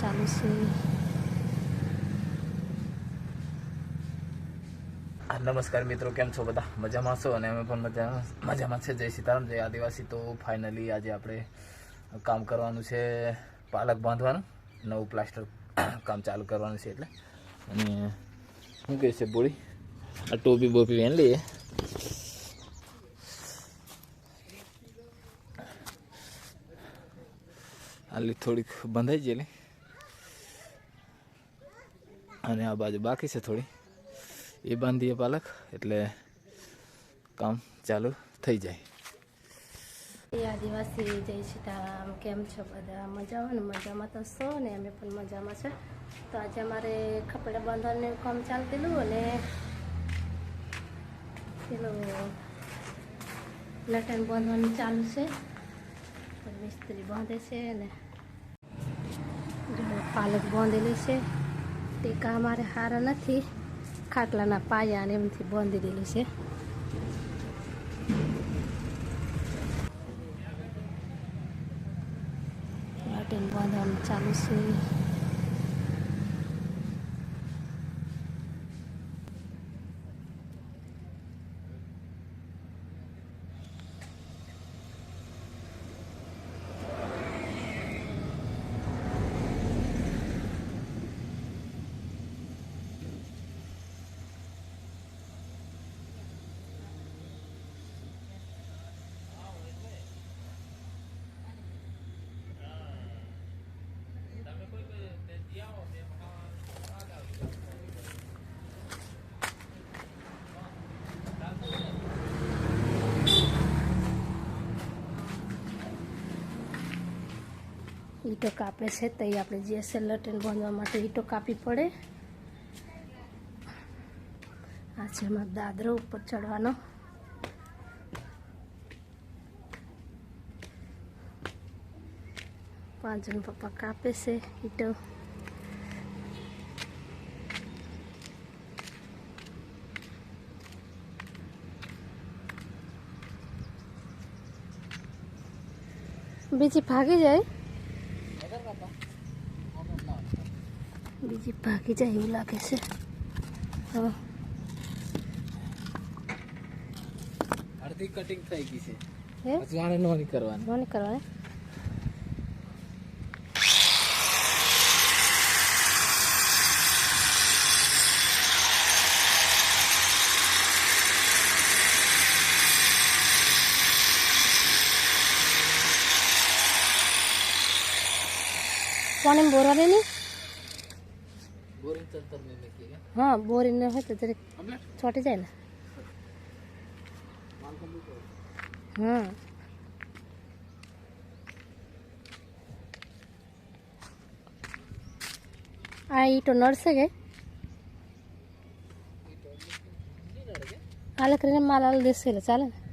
ચાલુ છે. નમસ્કાર મિત્રો, કેમ છો બધા? મજામાં છો? અને અમે પણ મજા, મજામાં છે. જય સીતારામ, જય આદિવાસી. તો ફાઇનલી આજે આપણે કામ કરવાનું છે પાલક બાંધવાનું. નવું પ્લાસ્ટર કામ ચાલુ કરવાનું છે એટલે. અને શું કહે છે બોળી આ ટોપી બોપી વેન લઈએ. આલી થોડીક બંધાઈ ગયેલી. અને આ બાજુ બાકી છે થોડી. એ બાંધીએ પાલક, એટલે કામ ચાલુ થઈ જાય. આદિવાસી જય સીતારામ, કેમ છો બધા? મજામાં ને? મજામાં તો છો ને? અમે પણ મજામાં છે. તો આજે અમારે કપડા બાંધવાનું કામ ચાલતેલું અને પેલું લટન બાંધવાનું ચાલુ છે. મિસ્ત્રી બાંધે છે ને પાલક બાંધેલી છે. ટેકા અમારે સારા નથી. ખાટલાના પાયા ને એમથી બાંધી દીધું છે. બાંધવાનું ચાલુ છે. ઈંટો કાપે છે તો એ આપણે જે લટન બાંધવા માટે ઈંટો કાપી પડે આ છે અમારો દાદરો ઉપર ચડવાનો પાંચ જણ પપ્પા કાપે છે ઈંટો બીજી ભાગી જાય બીજી ભાગી જાય એવું લાગે છે. હવે અડધી કટિંગ થઈ ગઈ છે. હે? પછી આને નોની કરવાની કોને કરવાને પાણી બોરવાની નહીં हाँ बोरिंग ना होता तेरे छोटे जाए ना हाँ आई तो नर्स है अलग माल आल देश चले ना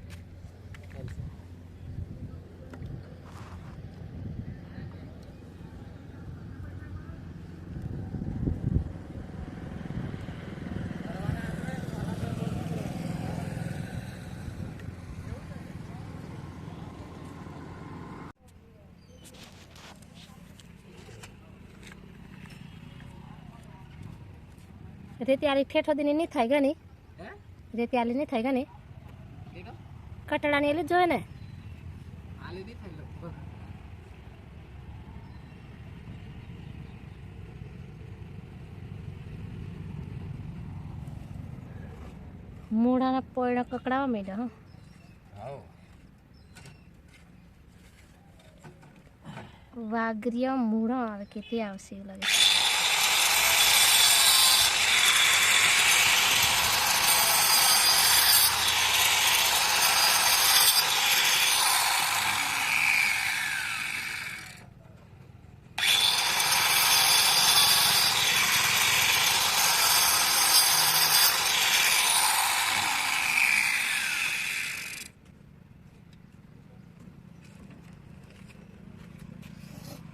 આલી ઠેઠો દીની નહીં થાય ગણી. નહીં રેતી આલી નહીં થાય ગણી. કટડાની એલી જોઈએ ને? મૂળાના પોયડા કકડાવા માંડ્યા હા. વાઘરિયા મૂળા આવે કે તે આવશે એવું લાગે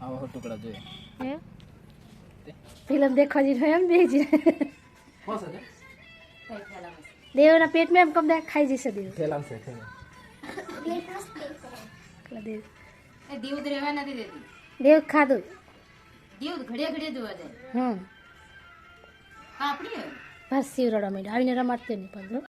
આવા ટુકડા જોઈએ. હે? ફિલ્મ દેખવા જઈને એમ બે જ. દેવના પેટમાં એમ કમ ખાઈ જશે દેવ. એકલા દેવ. દીવ રહેવા નથી દેતી. દેવ ખાધું. દેવ ઘડિયા ઘડિયા જોવા જાય. હમ. કાપડી બસ સીવડાવવા માંડ્યા આવીને રમાડતે નહીં પંદર